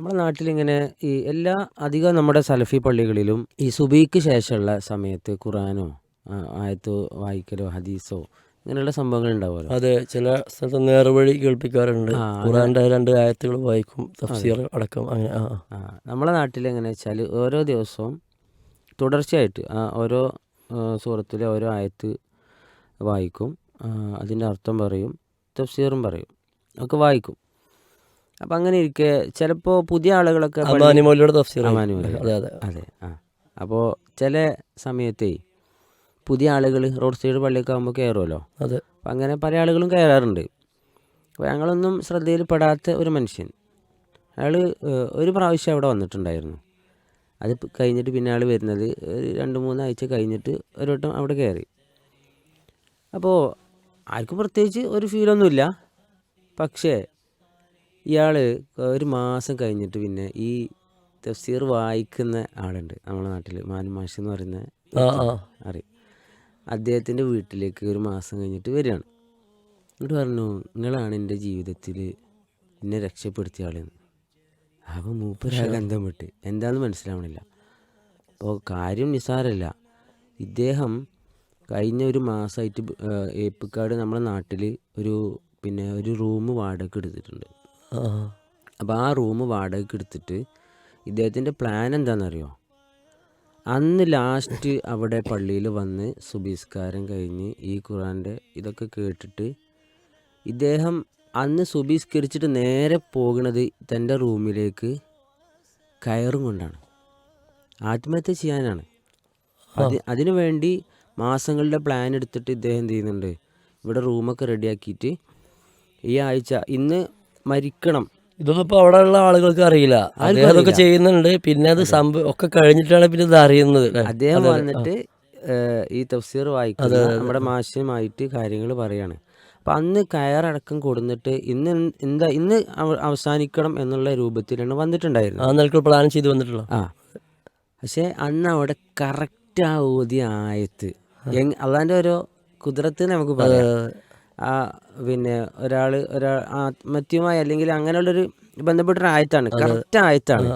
നമ്മുടെ നാട്ടിലിങ്ങനെ ഈ എല്ലാ അധികം നമ്മുടെ സലഫി പള്ളികളിലും ഈ സുബീക്ക് ശേഷമുള്ള സമയത്ത് ഖുറാനോ ആയത്ത് വായിക്കലോ ഹദീസോ ഇങ്ങനെയുള്ള സംഭവങ്ങൾ ഉണ്ടാവുമല്ലോ? അതെ ചില സ്ഥലത്ത് നേർവഴി കേൾപ്പിക്കാറുണ്ട്. ഖുറാന്റെ ഖുറാന്റെ രണ്ട് ആയത്തുകൾ വായിക്കും തഫ്സീർ അടക്കം അങ്ങനെ ആ നാട്ടിലെങ്ങനെ നമ്മളെ നാട്ടിൽ എങ്ങനെയാ വെച്ചാൽ ഓരോ ദിവസവും തുടർച്ചയായിട്ട് ആ ഓരോ സൂറത്തിലെ ഓരോ ആയത്ത് വായിക്കും അതിന്റെ അർത്ഥം പറയും തഫ്സീറും പറയും ഒക്കെ വായിക്കും. അപ്പം അങ്ങനെ ഇരിക്കെ. ചിലപ്പോൾ പുതിയ ആളുകളൊക്കെ അതെ അതെ. ആ. അപ്പോൾ ചില സമയത്തെ പുതിയ ആളുകൾ റോഡ് സൈഡ് പള്ളിയൊക്കെ ആകുമ്പോൾ കയറുമല്ലോ അതെ. അപ്പം അങ്ങനെ പല ആളുകളും കയറാറുണ്ട് അപ്പോൾ ഞങ്ങളൊന്നും ശ്രദ്ധയിൽപ്പെടാത്ത ഒരു മനുഷ്യൻ. അയാൾ ഒരു പ്രാവശ്യം അവിടെ വന്നിട്ടുണ്ടായിരുന്നു. അത് കഴിഞ്ഞിട്ട് പിന്നെ ആൾ വരുന്നത് ഒരു രണ്ട് മൂന്ന് ആഴ്ച കഴിഞ്ഞിട്ട് ഒരു വട്ടം അവിടെ കയറി അപ്പോൾ ആർക്കും പ്രത്യേകിച്ച് ഒരു ഫീലൊന്നുമില്ല പക്ഷേ ഇയാൾ ഒരു മാസം കഴിഞ്ഞിട്ട് പിന്നെ ഈ തഫ്സീർ വായിക്കുന്ന ആളുണ്ട് നമ്മുടെ നാട്ടിൽ മാനു മാഷ് എന്ന് പറയുന്ന അറിയാം അദ്ദേഹത്തിന്റെ വീട്ടിലേക്ക് ഒരു മാസം കഴിഞ്ഞിട്ട് വരികയാണ്. എന്നിട്ട് പറഞ്ഞു നിങ്ങളാണ് എന്റെ ജീവിതത്തിൽ എന്നെ രക്ഷപ്പെടുത്തിയ ആളെന്ന് അപ്പം മൂപ്പരാകെ അന്തം വിട്ട് എന്താണെന്ന് മനസ്സിലാവണില്ല. അപ്പോൾ കാര്യം നിസാരല്ല ഇദ്ദേഹം കഴിഞ്ഞ ഒരു മാസമായിട്ട് ഏപ്പിക്കാട് നമ്മുടെ നാട്ടിൽ ഒരു പിന്നെ ഒരു റൂം വാടക എടുത്തിട്ടുണ്ട്. അപ്പോൾ ആ റൂം വാടകയ്ക്ക് എടുത്തിട്ട് ഇദ്ദേഹത്തിന്റെ പ്ലാൻ എന്താണെന്നറിയോ അന്ന് ലാസ്റ്റ് അവിടെ പള്ളിയിൽ വന്ന് സുബീസ്കാരം കഴിഞ്ഞ് ഈ ഖുറാന്റെ ഇതൊക്കെ കേട്ടിട്ട് ഇദ്ദേഹം അന്ന് സുബീസ്കരിച്ചിട്ട് നേരെ പോകുന്നത് തന്റെ റൂമിലേക്ക് കയറും കൊണ്ടാണ്. ആത്മഹത്യ ചെയ്യാനാണ്. അത് അതിനു വേണ്ടി മാസങ്ങളുടെ പ്ലാൻ എടുത്തിട്ട് ഇദ്ദേഹം എന്ത് ചെയ്യുന്നുണ്ട്? ഇവിടെ റൂമൊക്കെ റെഡിയാക്കിയിട്ട് ഈ ആഴ്ച ഇന്ന് മരിക്കണം. ഇതൊന്നും ഇപ്പൊ അവിടെ ഉള്ള ആളുകൾക്ക് അറിയില്ല. അദ്ദേഹം അതൊക്കെ ചെയ്യുന്നുണ്ട്. പിന്നെ അത് സംഭവം ഒക്കെ കഴിഞ്ഞിട്ടാണ് പിന്നെ ഇത് അറിയുന്നത്? അദ്ദേഹം വന്നിട്ട് ഈ തഫ്സീർ വായിക്കുന്നത് നമ്മുടെ മാഷുമായിട്ട് കാര്യങ്ങൾ പറയാണ്. അപ്പം അന്ന് കയറടക്കം കൊടുന്നിട്ട് ഇന്ന് എന്ത്- ഇന്ന് അവസാനിക്കണം എന്നുള്ള രൂപത്തിലാണ് ആ വന്നിട്ടുണ്ടായിരുന്നത് നിലയ്ക്ക് പ്ലാൻ ചെയ്ത് വന്നിട്ടുള്ള. ആ. പക്ഷേ അന്ന് അവിടെ കറക്റ്റ് ആ ഓതിയ ആയത്ത്. അള്ളാന്റെ ഓരോ കുതിരത്ത് നമുക്ക് പറയാം. ആ പിന്നെ ഒരാൾ ഒരാൾ ആത്മഹത്യയുമായി അല്ലെങ്കിൽ അങ്ങനെയുള്ളൊരു ബന്ധപ്പെട്ടൊരായത്താണ് കറക്റ്റ് ആയത്താണ്.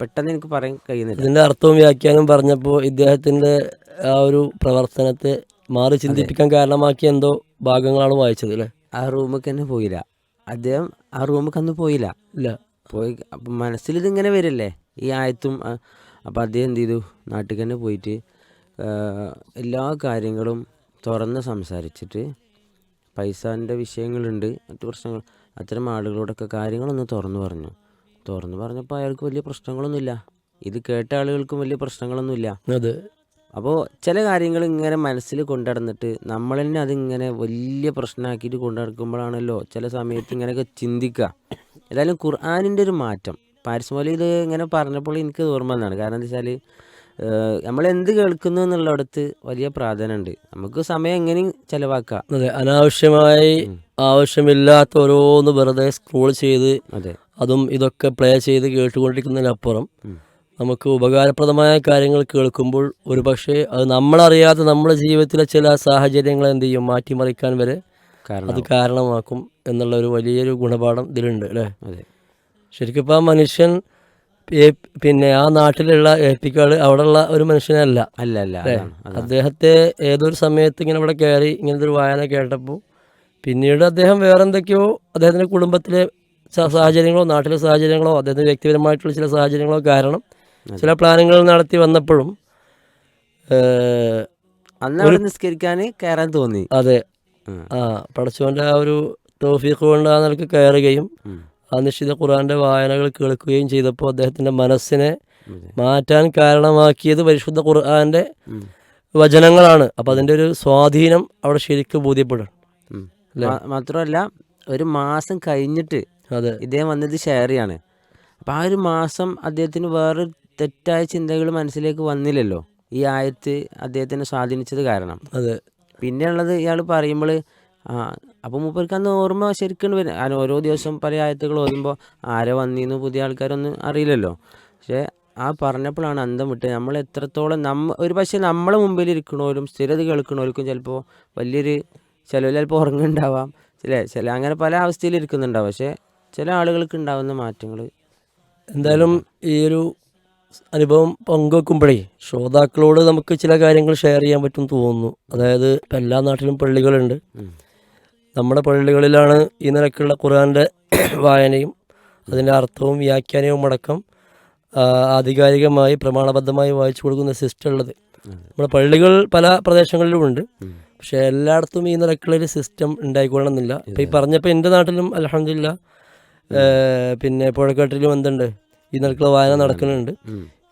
പെട്ടെന്ന് എനിക്ക് പറയാൻ കഴിയുന്നില്ല. ഇതിന്റെ അർത്ഥവും വ്യാഖ്യാനം പറഞ്ഞപ്പോൾ ഇദ്ദേഹത്തിന്റെ ആ ഒരു പ്രവർത്തനത്തെ മാറി ചിന്തിപ്പിക്കാൻ കാരണമാക്കി എന്തോ ഭാഗങ്ങളാണ് വായിച്ചത് അല്ലേ? ആ റൂമിൽ തന്നെ പോയില്ല. അദ്ദേഹം ആ റൂമിൽ അന്ന് പോയില്ല. ഇല്ല. പോയി അപ്പം മനസ്സിൽ ഇതിങ്ങനെ വരില്ലേ? ഈ ആയത്തും അപ്പം അദ്ദേഹം എന്ത് ചെയ്തു? നാട്ടിൽ തന്നെ പോയിട്ട് എല്ലാ കാര്യങ്ങളും തുറന്ന് സംസാരിച്ചിട്ട് പൈസാന്റെ വിഷയങ്ങളുണ്ട്. മറ്റു പ്രശ്നങ്ങൾ. അത്തരം ആളുകളോടൊക്കെ കാര്യങ്ങളൊന്ന് തുറന്നു പറഞ്ഞു. തുറന്നു പറഞ്ഞപ്പോൾ അയാൾക്ക് വലിയ പ്രശ്നങ്ങളൊന്നുമില്ല. ഇത് കേട്ട ആളുകൾക്കും വലിയ പ്രശ്നങ്ങളൊന്നുമില്ല. അതെ. അപ്പോൾ ചില കാര്യങ്ങൾ ഇങ്ങനെ മനസ്സിൽ കൊണ്ടുനടന്നിട്ട് നമ്മൾ തന്നെ അതിങ്ങനെ വലിയ പ്രശ്നമാക്കിയിട്ട് കൊണ്ടു നടക്കുമ്പോഴാണല്ലോ ചില സമയത്ത് ഇങ്ങനെയൊക്കെ ചിന്തിക്കുക. ഏതായാലും ഖുർആാനിന്റെ ഒരു മാറ്റം. പാരിസ്മോലി ഇത് ഇങ്ങനെ പറഞ്ഞപ്പോൾ എനിക്ക് ഓർമ്മ വന്നതാണ്. കാരണം എന്താ വെച്ചാൽ നമ്മൾ എന്ത് കേൾക്കുന്നു എന്നുള്ളിടത്ത് വലിയ പ്രാധാന്യമുണ്ട്. നമുക്ക് സമയം എങ്ങനെയും ചെലവാക്കാം? അതെ അനാവശ്യമായി ആവശ്യമില്ലാത്ത ഓരോന്ന് വെറുതെ സ്ക്രോൾ ചെയ്ത് അതെ. അതും ഇതൊക്കെ പ്ലേ ചെയ്ത് കേട്ടുകൊണ്ടിരിക്കുന്നതിനപ്പുറം. നമുക്ക് ഉപകാരപ്രദമായ കാര്യങ്ങൾ കേൾക്കുമ്പോൾ ഒരു പക്ഷേ അത് നമ്മളറിയാതെ നമ്മുടെ ജീവിതത്തിലെ ചില സാഹചര്യങ്ങൾ എന്ത് ചെയ്യും? മാറ്റിമറിക്കാൻ വരെ അത് കാരണമാക്കും എന്നുള്ള ഒരു വലിയൊരു ഗുണപാഠം ഇതിലുണ്ട് അല്ലേ? ശരിക്കും ഇപ്പോൾ മനുഷ്യൻ പിന്നെ ആ നാട്ടിലുള്ള ഏപ്പിക്കാട് അവിടെയുള്ള ഒരു മനുഷ്യനല്ല. അല്ല അല്ല അദ്ദേഹത്തെ ഏതൊരു സമയത്ത് ഇങ്ങനെ ഇവിടെ കയറി ഇങ്ങനത്തെ ഒരു വായന കേട്ടപ്പോൾ പിന്നീട് അദ്ദേഹം വേറെ എന്തൊക്കെയോ അദ്ദേഹത്തിന്റെ കുടുംബത്തിലെ സാഹചര്യങ്ങളോ നാട്ടിലെ സാഹചര്യങ്ങളോ അദ്ദേഹത്തിന്റെ വ്യക്തിപരമായിട്ടുള്ള ചില സാഹചര്യങ്ങളോ കാരണം ചില പ്ലാനുകൾ നടത്തി വന്നപ്പോഴും അന്ന് നിസ്കരിക്കാൻ കയറാൻ തോന്നി. അതെ. ആ പടച്ചോന്റെ ആ ഒരു തോഫീഖ് കൊണ്ട് ആ നിലയ്ക്ക് കയറുകയും. ആ നിശ്ചിത ഖുറാന്റെ വായനകൾ കേൾക്കുകയും ചെയ്തപ്പോൾ അദ്ദേഹത്തിന്റെ മനസ്സിനെ മാറ്റാൻ കാരണമാക്കിയത് പരിശുദ്ധ ഖുർആന്റെ വചനങ്ങളാണ്. അപ്പം അതിന്റെ ഒരു സ്വാധീനം അവിടെ ശരിക്കും ബോധ്യപ്പെടും. മാത്രമല്ല ഒരു മാസം കഴിഞ്ഞിട്ട് അതെ. ഇദ്ദേഹം വന്നത് ഷെയറിയാണ് അപ്പം ആ ഒരു മാസം അദ്ദേഹത്തിന് വേറെ തെറ്റായ ചിന്തകൾ മനസ്സിലേക്ക് വന്നില്ലല്ലോ. ഈ ആയത്ത് അദ്ദേഹത്തിനെ സ്വാധീനിച്ചത് കാരണം. അതെ. പിന്നെയുള്ളത് ഇയാൾ പറയുമ്പോൾ ആ അപ്പോൾ മൂപ്പർക്ക് അന്ന് ഓർമ്മ ശരിക്കും വരും അത് ഓരോ ദിവസം പല ആയത്തുകൾ ഓതുമ്പോൾ ആരെ വന്നിന്ന് പുതിയ ആൾക്കാരൊന്നും അറിയില്ലല്ലോ. പക്ഷേ ആ പറഞ്ഞപ്പോഴാണ് അന്തം വിട്ട് നമ്മൾ എത്രത്തോളം നമ്മ ഒരു പക്ഷേ നമ്മളെ മുമ്പിൽ ഇരിക്കണവരും സ്ഥിരത കേൾക്കണവർക്കും ചിലപ്പോൾ വലിയൊരു ചിലവിൽ ചിലപ്പോൾ ഉറങ്ങുണ്ടാവാം ചില ചില അങ്ങനെ പല അവസ്ഥയിൽ ഇരിക്കുന്നുണ്ടാവും. പക്ഷേ ചില ആളുകൾക്ക് ഉണ്ടാവുന്ന മാറ്റങ്ങൾ എന്തായാലും ഈ ഒരു അനുഭവം പങ്കുവെക്കുമ്പോഴേ ശ്രോതാക്കളോട് നമുക്ക് ചില കാര്യങ്ങൾ ഷെയർ ചെയ്യാൻ പറ്റും തോന്നുന്നു. അതായത് ഇപ്പം എല്ലാ നാട്ടിലും പള്ളികളുണ്ട്. നമ്മുടെ പള്ളികളിലാണ് ഈ നിലക്കുള്ള ഖുർആന്റെ വായനയും അതിന്റെ അർത്ഥവും വ്യാഖ്യാനവും അടക്കം ആധികാരികമായി പ്രമാണബദ്ധമായി വായിച്ചു കൊടുക്കുന്ന സിസ്റ്റം ഉള്ളത്. നമ്മുടെ പള്ളികൾ പല പ്രദേശങ്ങളിലുമുണ്ട് പക്ഷേ എല്ലായിടത്തും ഈ നിലക്കുള്ളൊരു സിസ്റ്റം ഉണ്ടായിക്കൊള്ളണമെന്നില്ല. ഇപ്പം ഈ പറഞ്ഞപ്പോൾ എന്റെ നാട്ടിലും അലഹമില്ല പിന്നെ പുഴക്കാട്ടിലും എന്തുണ്ട്? ഈ നിലക്കുള്ള വായന നടക്കുന്നുണ്ട്.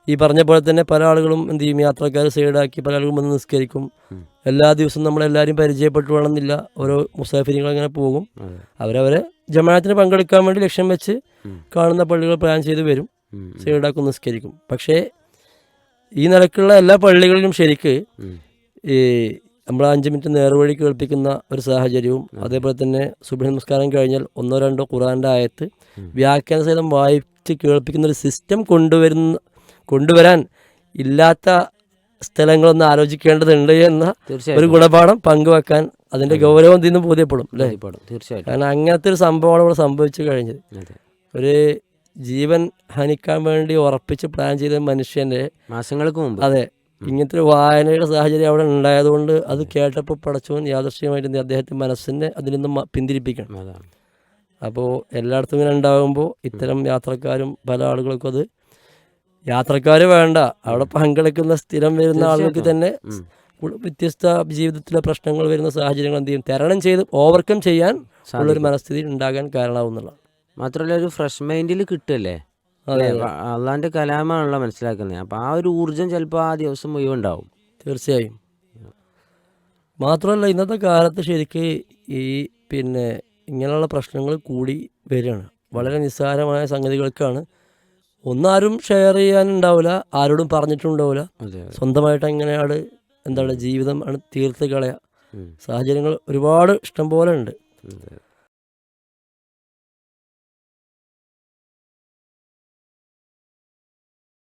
ഈ പറഞ്ഞ പോലെ തന്നെ പല ആളുകളും എന്ത് ചെയ്യും? യാത്രക്കാർ സൈഡാക്കി പല ആളുകളും വന്ന് നിസ്കരിക്കും. എല്ലാ ദിവസവും നമ്മളെല്ലാവരും പരിചയപ്പെട്ടു വേണമെന്നില്ല ഓരോ മുസാഫിരികൾ അങ്ങനെ പോകും അവരവരെ ജമാഅത്തിന് പങ്കെടുക്കാൻ വേണ്ടി ലക്ഷ്യം വെച്ച് കാണുന്ന പള്ളികൾ പ്ലാൻ ചെയ്ത് വരും. സൈഡാക്കും നിസ്കരിക്കും. പക്ഷേ ഈ നിലക്കുള്ള എല്ലാ പള്ളികളിലും ശരിക്ക് ഈ നമ്മൾ അഞ്ച് മിനിറ്റ് നേർവഴി കേൾപ്പിക്കുന്ന ഒരു സാഹചര്യവും അതേപോലെ തന്നെ സുബ്രഹ്മ നമസ്കാരം കഴിഞ്ഞാൽ ഒന്നോ രണ്ടോ ഖുറാന്റെ ആയത്ത് വ്യാഖ്യാന സഹിതം വായിച്ച് കേൾപ്പിക്കുന്ന ഒരു സിസ്റ്റം കൊണ്ടുവരുന്ന കൊണ്ടുവരാൻ ഇല്ലാത്ത സ്ഥലങ്ങളൊന്ന് ആലോചിക്കേണ്ടതുണ്ട് എന്ന ഒരു ഗുണപാഠം പങ്കുവെക്കാൻ അതിന്റെ ഗൗരവം തിന്നും ബോധ്യപ്പെടും അല്ലേ. തീർച്ചയായിട്ടും. കാരണം അങ്ങനത്തെ ഒരു സംഭവമാണ് ഇവിടെ സംഭവിച്ചു കഴിഞ്ഞത്. ഒരു ജീവൻ ഹനിക്കാൻ വേണ്ടി ഉറപ്പിച്ച് പ്ലാൻ ചെയ്ത മനുഷ്യന്റെ മാസങ്ങൾക്ക് മുമ്പ്. അതെ ഇങ്ങനത്തെ ഒരു വായനയുടെ സാഹചര്യം അവിടെ ഉണ്ടായതുകൊണ്ട് അത് കേട്ടപ്പോൾ പടച്ചവൻ യാദൃശ്യമായിട്ട് അദ്ദേഹത്തിന്റെ മനസ്സിനെ അതിൽ നിന്ന് പിന്തിരിപ്പിക്കണം. അപ്പോൾ എല്ലായിടത്തും ഇങ്ങനെ ഉണ്ടാകുമ്പോൾ ഇത്തരം യാത്രക്കാരും പല ആളുകൾക്കും അത് യാത്രക്കാർ വേണ്ട. അവിടെ പങ്കെടുക്കുന്ന സ്ഥിരം വരുന്ന ആളുകൾക്ക് തന്നെ. വ്യത്യസ്ത ജീവിതത്തിലെ പ്രശ്നങ്ങൾ വരുന്ന സാഹചര്യങ്ങൾ എന്ത് ചെയ്യും? തരണം ചെയ്ത് ഓവർകം ചെയ്യാൻ ഉള്ളൊരു മനസ്ഥിതി ഉണ്ടാകാൻ കാരണമാവുന്നുള്ളതാണ് മാത്രമല്ല ഒരു ഫ്രഷ് മൈൻഡിൽ കിട്ടുമല്ലേ അതെ അള്ളാന്റെ കലാമാണല്ലോ മനസ്സിലാക്കുന്നത്. അപ്പൊ ആ ഒരു ഊർജം ചിലപ്പോൾ ആ ദിവസം മുഴുവൻ ഉണ്ടാവും തീർച്ചയായും. മാത്രമല്ല ഇന്നത്തെ കാലത്ത് ശരിക്ക് ഈ പിന്നെ ഇങ്ങനെയുള്ള പ്രശ്നങ്ങൾ കൂടി വരികയാണ്. വളരെ നിസ്സാരമായ സംഗതികൾക്കാണ് ഒന്നാരും ഷെയർ ചെയ്യാനുണ്ടാവില്ല ആരോടും പറഞ്ഞിട്ടുണ്ടാവില്ല. സ്വന്തമായിട്ട് എങ്ങനെയാണ് എന്താണ് ജീവിതം ആണ് തീർത്ത് കളയുക. സാഹചര്യങ്ങൾ ഒരുപാട് ഇഷ്ടം പോലെ ഉണ്ട്